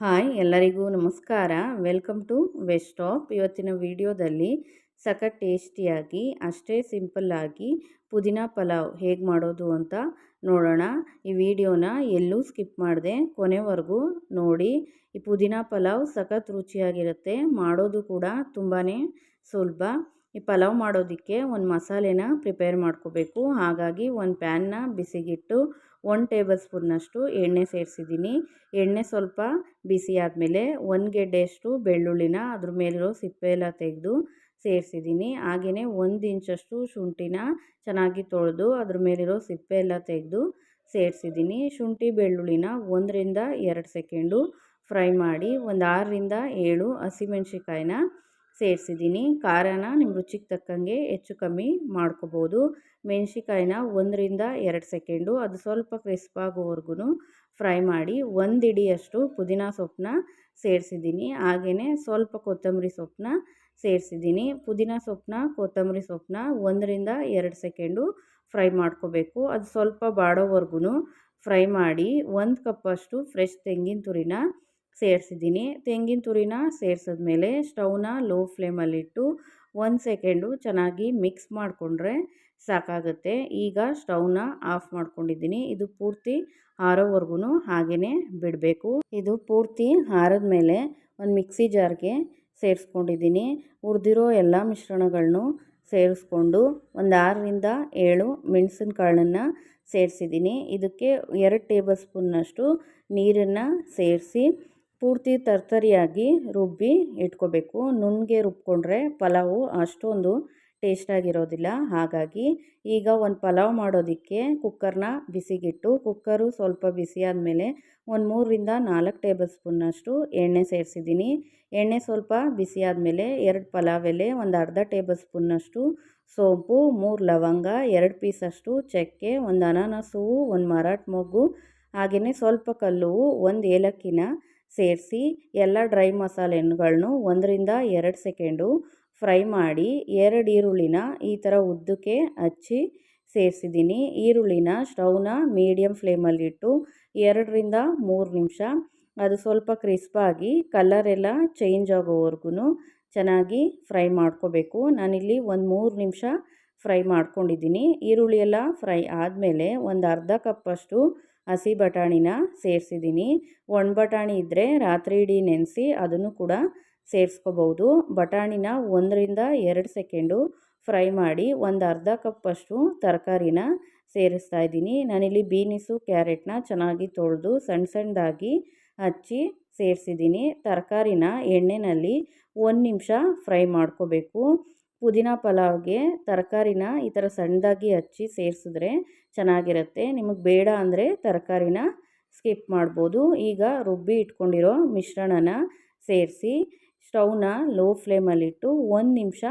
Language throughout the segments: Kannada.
ಹಾಯ್ ಎಲ್ಲರಿಗೂ ನಮಸ್ಕಾರ. ವೆಲ್ಕಮ್ ಟು ವೆಸ್ಟ್ ಸ್ಟಾಪ್ ಇವತ್ತಿನ ವಿಡಿಯೋದಲ್ಲಿ ಸಖತ್ ಟೇಸ್ಟಿಯಾಗಿ, ಅಷ್ಟೇ ಸಿಂಪಲ್ಲಾಗಿ ಪುದೀನ ಪಲಾವ್ ಹೇಗೆ ಮಾಡೋದು ಅಂತ ನೋಡೋಣ. ಈ ವಿಡಿಯೋನ ಎಲ್ಲೂ ಸ್ಕಿಪ್ ಮಾಡಿದೆ, ಕೊನೆವರೆಗೂ ನೋಡಿ. ಈ ಪುದೀನ ಪಲಾವ್ ಸಖತ್ ರುಚಿಯಾಗಿರುತ್ತೆ, ಮಾಡೋದು ಕೂಡ ತುಂಬಾ ಸುಲಭ. ಈ ಪಲಾವ್ ಮಾಡೋದಕ್ಕೆ ಒಂದು ಮಸಾಲೆನ ಪ್ರಿಪೇರ್ ಮಾಡ್ಕೋಬೇಕು. ಹಾಗಾಗಿ ಒಂದು ಪ್ಯಾನ್ನ ಬಿಸಿಗಿಟ್ಟು ಒನ್ ಟೇಬಲ್ ಸ್ಪೂನ್ನಷ್ಟು ಎಣ್ಣೆ ಸೇರಿಸಿದ್ದೀನಿ. ಎಣ್ಣೆ ಸ್ವಲ್ಪ ಬಿಸಿ ಆದಮೇಲೆ ಒಂದು ಗೆಡ್ಡೆಯಷ್ಟು ಬೆಳ್ಳುಳ್ಳಿನ ಅದ್ರ ಮೇಲಿರೋ ಸಿಪ್ಪೆ ಎಲ್ಲ ತೆಗೆದು ಸೇರಿಸಿದ್ದೀನಿ. ಹಾಗೆಯೇ ಒಂದು ಇಂಚಷ್ಟು ಶುಂಠಿನ ಚೆನ್ನಾಗಿ ತೊಳೆದು ಅದ್ರ ಮೇಲಿರೋ ಸಿಪ್ಪೆ ಎಲ್ಲ ತೆಗೆದು ಸೇರಿಸಿದ್ದೀನಿ. ಶುಂಠಿ, ಬೆಳ್ಳುಳ್ಳಿನ ಒಂದರಿಂದ ಎರಡು ಸೆಕೆಂಡು ಫ್ರೈ ಮಾಡಿ ಒಂದು ಆರರಿಂದ ಏಳು ಹಸಿಮೆಣ್ಸಿಕಾಯಿನ ಸೇರಿಸಿದ್ದೀನಿ. ಖಾರನ ನಿಮ್ಮ ರುಚಿಗೆ ತಕ್ಕಂಗೆ ಹೆಚ್ಚು ಕಮ್ಮಿ ಮಾಡ್ಕೋಬೋದು. ಮೆಣಸಿಕಾಯಿನ ಒಂದರಿಂದ ಎರಡು ಸೆಕೆಂಡು, ಅದು ಸ್ವಲ್ಪ ಕ್ರಿಸ್ಪ್ ಆಗೋವರೆಗೂ ಫ್ರೈ ಮಾಡಿ ಒಂದು ಇಡಿಯಷ್ಟು ಪುದೀನ ಸೊಪ್ಪನ್ನ ಸೇರಿಸಿದ್ದೀನಿ. ಹಾಗೆಯೇ ಸ್ವಲ್ಪ ಕೊತ್ತಂಬರಿ ಸೊಪ್ಪನ್ನ ಸೇರಿಸಿದ್ದೀನಿ. ಪುದೀನ ಸೊಪ್ಪನ್ನ ಕೊತ್ತಂಬರಿ ಸೊಪ್ಪನ್ನ ಒಂದರಿಂದ ಎರಡು ಸೆಕೆಂಡು ಫ್ರೈ ಮಾಡ್ಕೋಬೇಕು. ಅದು ಸ್ವಲ್ಪ ಬಾಡೋವರೆಗೂ ಫ್ರೈ ಮಾಡಿ ಒಂದು ಕಪ್ಪಷ್ಟು ಫ್ರೆಶ್ ತೆಂಗಿನ ತುರಿನ ಸೇರಿಸಿದ್ದೀನಿ. ತೆಂಗಿನ ತುರಿನ ಸೇರಿಸಿದ್ಮೇಲೆ ಸ್ಟೌವ್ನ ಲೋ ಫ್ಲೇಮಲ್ಲಿಟ್ಟು ಒಂದು ಸೆಕೆಂಡು ಚೆನ್ನಾಗಿ ಮಿಕ್ಸ್ ಮಾಡಿಕೊಂಡ್ರೆ ಸಾಕಾಗುತ್ತೆ. ಈಗ ಸ್ಟೌವ್ನ ಆಫ್ ಮಾಡ್ಕೊಂಡಿದ್ದೀನಿ. ಇದು ಪೂರ್ತಿ ಆರೋವರೆಗೂ ಹಾಗೆಯೇ ಬಿಡಬೇಕು. ಇದು ಪೂರ್ತಿ ಆರಿದ ಮೇಲೆ ಒಂದು ಮಿಕ್ಸಿ ಜಾರ್ಗೆ ಸೇರಿಸ್ಕೊಂಡಿದ್ದೀನಿ. ಉರಿದಿರೋ ಎಲ್ಲ ಮಿಶ್ರಣಗಳನ್ನು ಸೇರಿಸ್ಕೊಂಡು ಒಂದು ಆರರಿಂದ ಏಳು ಮೆಣಸಿನ ಕಾಳನ್ನು ಸೇರಿಸಿದ್ದೀನಿ. ಇದಕ್ಕೆ ಎರಡು ಟೇಬಲ್ ಸ್ಪೂನ್ನಷ್ಟು ನೀರನ್ನು ಸೇರಿಸಿ ಪೂರ್ತಿ ತರ್ತರಿಯಾಗಿ ರುಬ್ಬಿ ಇಟ್ಕೋಬೇಕು. ನುಣ್ಣಗೆ ರುಬ್ಕೊಂಡ್ರೆ ಪಲಾವು ಅಷ್ಟೊಂದು ಟೇಸ್ಟಾಗಿರೋದಿಲ್ಲ ಹಾಗಾಗಿ ಈಗ ಒಂದು ಪಲಾವ್ ಮಾಡೋದಕ್ಕೆ ಕುಕ್ಕರ್ನ ಬಿಸಿಗಿಟ್ಟು, ಕುಕ್ಕರು ಸ್ವಲ್ಪ ಬಿಸಿ ಆದಮೇಲೆ ಒಂದು ಮೂರರಿಂದ ನಾಲ್ಕು ಟೇಬಲ್ ಸ್ಪೂನ್ನಷ್ಟು ಎಣ್ಣೆ ಸೇರಿಸಿದ್ದೀನಿ. ಎಣ್ಣೆ ಸ್ವಲ್ಪ ಬಿಸಿ ಆದಮೇಲೆ ಎರಡು ಪಲಾವ್ ಎಲೆ ಒಂದು ಅರ್ಧ ಟೇಬಲ್ ಸ್ಪೂನ್ನಷ್ಟು ಸೋಂಪು, ಮೂರು ಲವಂಗ, ಎರಡು ಪೀಸಷ್ಟು ಚಕ್ಕೆ, ಒಂದು ಅನಾನಸು, ಒಂದು ಮರಾಠ ಮೊಗ್ಗು ಹಾಗೆಯೇ ಸ್ವಲ್ಪ ಕಲ್ಲು ಒಂದು ಏಲಕ್ಕಿನ ಸೇರಿಸಿ ಎಲ್ಲ ಡ್ರೈ ಮಸಾಲೆಗಳನ್ನು ಒಂದರಿಂದ ಎರಡು ಸೆಕೆಂಡು ಫ್ರೈ ಮಾಡಿ ಎರಡು ಈರುಳ್ಳಿನ ಈ ಥರ ಉದ್ದಕ್ಕೆ ಹಚ್ಚಿ ಸೇರಿಸಿದ್ದೀನಿ. ಈರುಳ್ಳಿನ ಸ್ಟೌನ ಮೀಡಿಯಮ್ ಫ್ಲೇಮಲ್ಲಿಟ್ಟು ಎರಡರಿಂದ ಮೂರು ನಿಮಿಷ ಅದು ಸ್ವಲ್ಪ ಕ್ರಿಸ್ಪಾಗಿ ಕಲರೆಲ್ಲ ಚೇಂಜ್ ಆಗೋವರೆಗೂ ಚೆನ್ನಾಗಿ ಫ್ರೈ ಮಾಡ್ಕೋಬೇಕು. ನಾನಿಲ್ಲಿ ಒಂದು ಮೂರು ನಿಮಿಷ ಫ್ರೈ ಮಾಡ್ಕೊಂಡಿದ್ದೀನಿ. ಈರುಳ್ಳಿ ಎಲ್ಲ ಫ್ರೈ ಆದಮೇಲೆ ಒಂದು ಅರ್ಧ ಕಪ್ಪಷ್ಟು ಹಸಿ ಬಟಾಣಿನ ಸೇರಿಸಿದ್ದೀನಿ. ಒಣ ಬಟಾಣಿ ಇದ್ದರೆ ರಾತ್ರಿ ಇಡೀ ನೆನೆಸಿ ಅದನ್ನು ಕೂಡ ಸೇರಿಸ್ಕೋಬೋದು ಬಟಾಣಿನ ಒಂದರಿಂದ ಎರಡು ಸೆಕೆಂಡು ಫ್ರೈ ಮಾಡಿ ಒಂದು ಅರ್ಧ ಕಪ್ಪಷ್ಟು ತರಕಾರಿನ ಸೇರಿಸ್ತಾ ಇದ್ದೀನಿ. ನಾನಿಲ್ಲಿ ಬೀನಿಸು, ಕ್ಯಾರೆಟ್ನ ಚೆನ್ನಾಗಿ ತೊಳೆದು ಸಣ್ಣ ಸಣ್ಣದಾಗಿ ಹಚ್ಚಿ ಸೇರಿಸಿದ್ದೀನಿ. ತರಕಾರಿನ ಎಣ್ಣೆಯಲ್ಲಿ ಒಂದು ನಿಮಿಷ ಫ್ರೈ ಮಾಡ್ಕೋಬೇಕು. ಪುದೀನ ಪಲಾವ್ಗೆ ತರಕಾರಿನ ಈ ಥರ ಸಣ್ಣದಾಗಿ ಹಚ್ಚಿ ಸೇರಿಸಿದ್ರೆ ಚೆನ್ನಾಗಿರುತ್ತೆ. ನಿಮಗೆ ಬೇಡ ಅಂದರೆ ತರಕಾರಿನ ಸ್ಕಿಪ್ ಮಾಡ್ಬೋದು. ಈಗ ರುಬ್ಬಿ ಇಟ್ಕೊಂಡಿರೋ ಮಿಶ್ರಣನ ಸೇರಿಸಿ ಸ್ಟೌನ ಲೋ ಫ್ಲೇಮಲ್ಲಿಟ್ಟು ಒಂದು ನಿಮಿಷ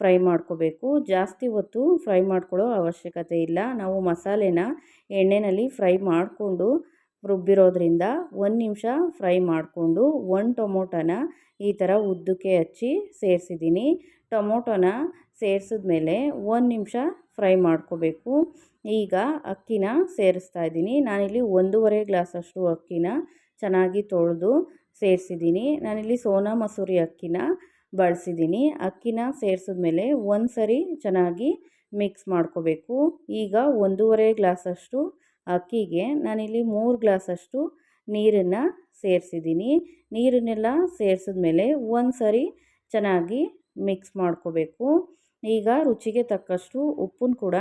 ಫ್ರೈ ಮಾಡ್ಕೋಬೇಕು. ಜಾಸ್ತಿ ಹೊತ್ತು ಫ್ರೈ ಮಾಡ್ಕೊಳ್ಳೋ ಅವಶ್ಯಕತೆ ಇಲ್ಲ. ನಾವು ಮಸಾಲೆನ ಎಣ್ಣೆಯಲ್ಲಿ ಫ್ರೈ ಮಾಡಿಕೊಂಡು ರುಬ್ಬಿರೋದ್ರಿಂದ ಒಂದು ನಿಮಿಷ ಫ್ರೈ ಮಾಡಿಕೊಂಡು ಒಂದು ಟೊಮೊಟೊನ ಈ ಥರ ಉದ್ದಕ್ಕೆ ಹಚ್ಚಿ ಸೇರಿಸಿದ್ದೀನಿ. ಟೊಮೊಟೊನ ಸೇರಿಸಿದ್ಮೇಲೆ ಒಂದು ನಿಮಿಷ ಫ್ರೈ ಮಾಡ್ಕೋಬೇಕು. ಈಗ ಅಕ್ಕಿನ ಸೇರಿಸ್ತಾ ಇದ್ದೀನಿ. ನಾನಿಲ್ಲಿ ಒಂದೂವರೆ ಗ್ಲಾಸಷ್ಟು ಅಕ್ಕಿನ ಚೆನ್ನಾಗಿ ತೊಳೆದು ಸೇರಿಸಿದ್ದೀನಿ. ನಾನಿಲ್ಲಿ ಸೋನಾ ಮಸೂರಿ ಅಕ್ಕಿನ ಬಳಸಿದ್ದೀನಿ. ಅಕ್ಕಿನ ಸೇರಿಸಿದ್ಮೇಲೆ ಒಂದು ಸರಿ ಚೆನ್ನಾಗಿ ಮಿಕ್ಸ್ ಮಾಡ್ಕೋಬೇಕು. ಈಗ ಒಂದೂವರೆ ಗ್ಲಾಸಷ್ಟು ಅಕ್ಕಿಗೆ ನಾನಿಲ್ಲಿ ಮೂರು ಗ್ಲಾಸಷ್ಟು ನೀರನ್ನು ಸೇರಿಸಿದ್ದೀನಿ. ನೀರನ್ನೆಲ್ಲ ಸೇರಿಸಿದ್ಮೇಲೆ ಒಂದು ಸರಿ ಚೆನ್ನಾಗಿ ಮಿಕ್ಸ್ ಮಾಡ್ಕೋಬೇಕು. ಈಗ ರುಚಿಗೆ ತಕ್ಕಷ್ಟು ಉಪ್ಪನ್ನು ಕೂಡ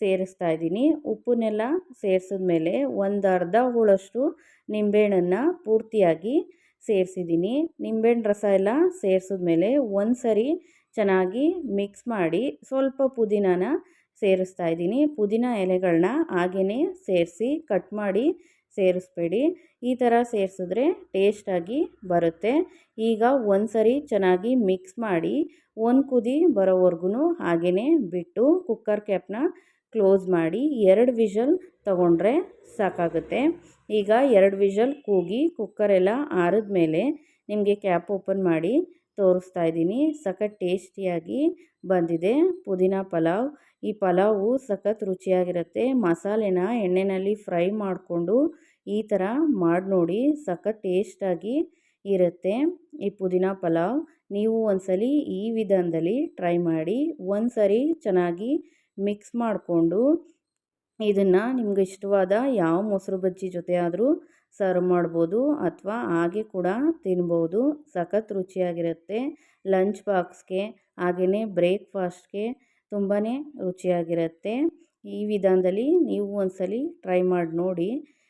ಸೇರಿಸ್ತಾ ಇದ್ದೀನಿ. ಉಪ್ಪನ್ನೆಲ್ಲ ಸೇರಿಸಿದ ಮೇಲೆ ಒಂದು ಅರ್ಧ ಹೋಳಷ್ಟು ನಿಂಬೆಹಣ್ಣನ್ನು ಪೂರ್ತಿಯಾಗಿ ಸೇರಿಸಿದ್ದೀನಿ. ನಿಂಬೆಹಣ್ಣು ರಸ ಎಲ್ಲ ಸೇರಿಸಿದ್ಮೇಲೆ ಒಂದು ಸರಿ ಚೆನ್ನಾಗಿ ಮಿಕ್ಸ್ ಮಾಡಿ ಸ್ವಲ್ಪ ಪುದೀನಾನ ಸೇರಿಸ್ತಾ ಇದ್ದೀನಿ. ಪುದೀನ ಎಲೆಗಳನ್ನ ಹಾಗೆಯೇ ಸೇರಿಸಿ ಕಟ್ ಮಾಡಿ ಸೇರಿಸ್ಬೇಡಿ. ಈ ಥರ ಸೇರಿಸಿದ್ರೆ ಟೇಸ್ಟಾಗಿ ಬರುತ್ತೆ. ಈಗ ಒಂದು ಸರಿ ಚೆನ್ನಾಗಿ ಮಿಕ್ಸ್ ಮಾಡಿ ಒಂದು ಕುದಿ ಬರೋವರೆಗೂ ಹಾಗೆಯೇ ಬಿಟ್ಟು ಕುಕ್ಕರ್ ಕ್ಯಾಪ್ನ ಕ್ಲೋಸ್ ಮಾಡಿ ಎರಡು ವಿಷಲ್ ತಗೊಂಡ್ರೆ ಸಾಕಾಗುತ್ತೆ. ಈಗ ಎರಡು ವಿಷಲ್ ಕೂಗಿ ಕುಕ್ಕರೆಲ್ಲ ಆರಿದ ಮೇಲೆ ನಿಮಗೆ ಕ್ಯಾಪ್ ಓಪನ್ ಮಾಡಿ ತೋರಿಸ್ತಾ ಇದ್ದೀನಿ. ಸಖತ್ ಟೇಸ್ಟಿಯಾಗಿ ಬಂದಿದೆ ಪುದೀನ ಪಲಾವ್. ಈ ಪಲಾವು ಸಖತ್ ರುಚಿಯಾಗಿರುತ್ತೆ. ಮಸಾಲೆನ ಎಣ್ಣೆಯಲ್ಲಿ ಫ್ರೈ ಮಾಡಿಕೊಂಡು ಈ ಥರ ಮಾಡಿ ನೋಡಿ, ಸಖತ್ ಟೇಸ್ಟಾಗಿ ಇರುತ್ತೆ ಈ ಪುದೀನ ಪಲಾವ್. ನೀವು ಒಂದ್ಸಲ ಈ ವಿಧಾನದಲ್ಲಿ ಟ್ರೈ ಮಾಡಿ, ಒಂದ್ಸರಿ ಚೆನ್ನಾಗಿ ಮಿಕ್ಸ್ ಮಾಡಿಕೊಂಡು ಇದನ್ನು ನಿಮ್ಗೆ ಇಷ್ಟವಾದ ಯಾವ ಮೊಸರು ಬಜ್ಜಿ ಜೊತೆ ಆದರೂ ಸರ್ವ್ ಮಾಡ್ಬೋದು ಅಥವಾ ಹಾಗೆ ಕೂಡ ತಿನ್ಬೋದು. ಸಖತ್ ರುಚಿಯಾಗಿರುತ್ತೆ, ಲಂಚ್ ಬಾಕ್ಸ್ಗೆ ಹಾಗೆಯೇ ಬ್ರೇಕ್ಫಾಸ್ಟ್ಗೆ ತುಂಬಾ ರುಚಿಯಾಗಿರುತ್ತೆ. ಈ ವಿಧಾನದಲ್ಲಿ ನೀವು ಒಂದ್ಸಲಿ ಟ್ರೈ ಮಾಡಿ ನೋಡಿ.